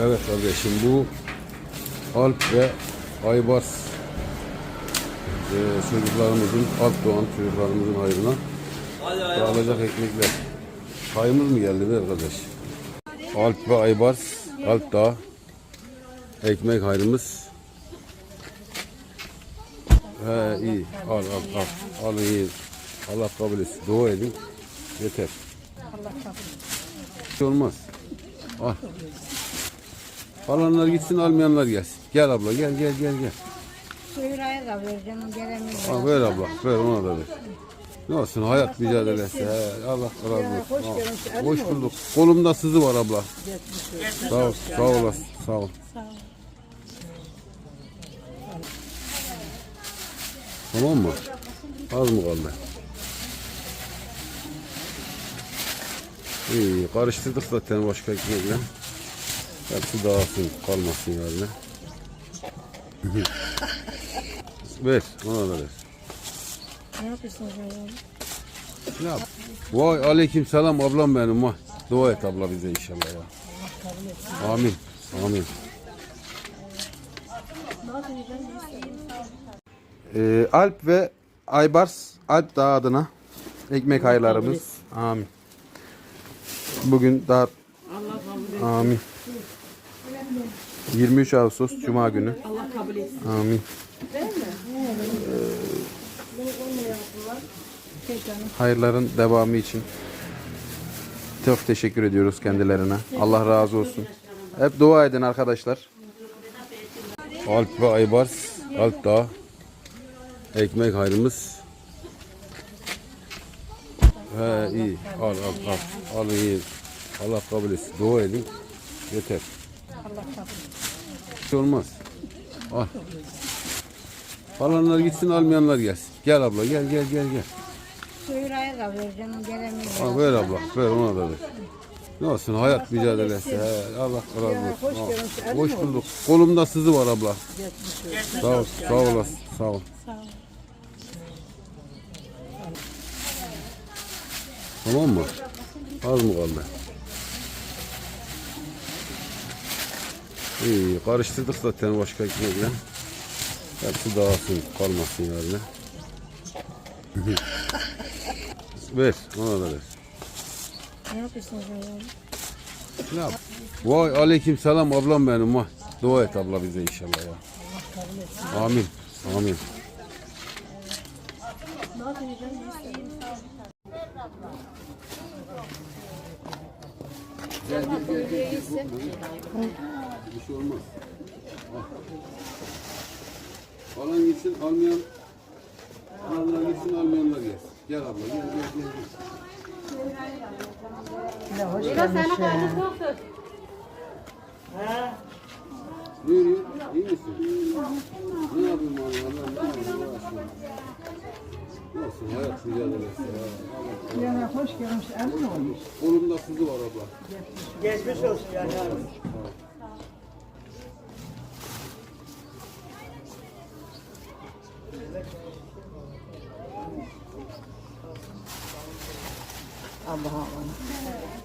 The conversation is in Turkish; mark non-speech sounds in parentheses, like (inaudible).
Evet kardeşim bu Alp ve Aybars e, çocuklarımızın, Alp doğan çocuklarımızın hayrına dağılacak ekmekler. Payımız mı geldi be arkadaş? Alp ve Aybars, Alp Dağ ekmek hayrımız. He iyi. Al al al. Al iyi. Allah kabul etsin. Dua edin. Yeter. Bir şey olmaz. Al. Alanlar gitsin almayanlar gelsin. Gel abla gel gel gel gel. Şuraya da vereceğim gelemiyor. Ver abla ver ona da ver. Ne olsun hayat mücadelesi. He, Allah razı olsun. Al. Hoş bulduk. Kolumda sızı var abla. Sağ ol, sağ olasın. Sağ ol. Tamam mı? Az mı kaldı? İyi, karıştırdık zaten başka ekmekle. Hepsi dağılsın, kalmasın yani. (laughs) ver, ona da ver. Ne yapıyorsunuz ya? Ne yap? Vay aleyküm selam ablam benim vay. Dua et abla bize inşallah ya. Amin. Amin. Ee, Alp ve Aybars Alp Dağı adına ekmek hayırlarımız. Amin. Bugün daha Amin. 23 Ağustos Cuma günü. Allah kabul etsin. Amin. Hayırların devamı için çok teşekkür ediyoruz kendilerine. Allah razı olsun. Hep dua edin arkadaşlar. Alp ve Aybars, Alp Dağ ekmek hayrımız. He iyi. Al al al. Al iyi. Allah kabul etsin. Dua edin. Yeter. Bir şey olmaz. Al. Alanlar gitsin almayanlar gelsin. Gel abla gel gel gel gel. Şuraya da vereceğim gelemiyor. Al ver abla ver ona da ver. Ne olsun hayat mücadelesi. He, Allah razı olsun. Al. Hoş bulduk. Kolumda sızı var abla. Sağ ol, sağ olasın. Sağ ol. Tamam mı? Az mı kaldı? İyi, karıştırdık zaten başka ekmekle. Hepsi dağılsın, kalmasın yani. ver, ona da ver. Ne yapıyorsunuz ya? Ne yap? Vay aleyküm selam ablam benim vay. Dua et abla bize inşallah ya. Amin. Amin. Bir şey olmaz. Al. Alan gitsin almayan alanlar gitsin almayanlar gelsin. Gel abla gel gel gel. gel. Yürü yürü. İyi misin? Ne yapayım abi? Allah ne yapayım? Allah aşkına. Ne olsun hayat mücadelesi ya. Yana hoş gelmiş. Emin olmuş. Kolumda sızı var abla. Geçmiş olsun yani. Allah Allah.